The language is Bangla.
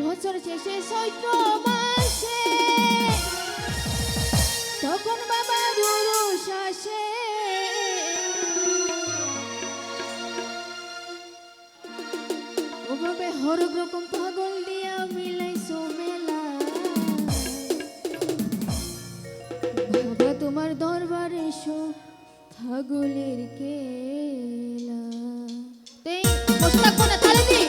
বছর শেষে চৈত্র মাসে তখন বাবা রুরুষ আসে ওভাবে হরেক রকম পাগল দিয়া মিলাইছো মেলা বাবা তোমার দরবারে শো ছাগলের কেলা। এই বসে কোনা তালে দি?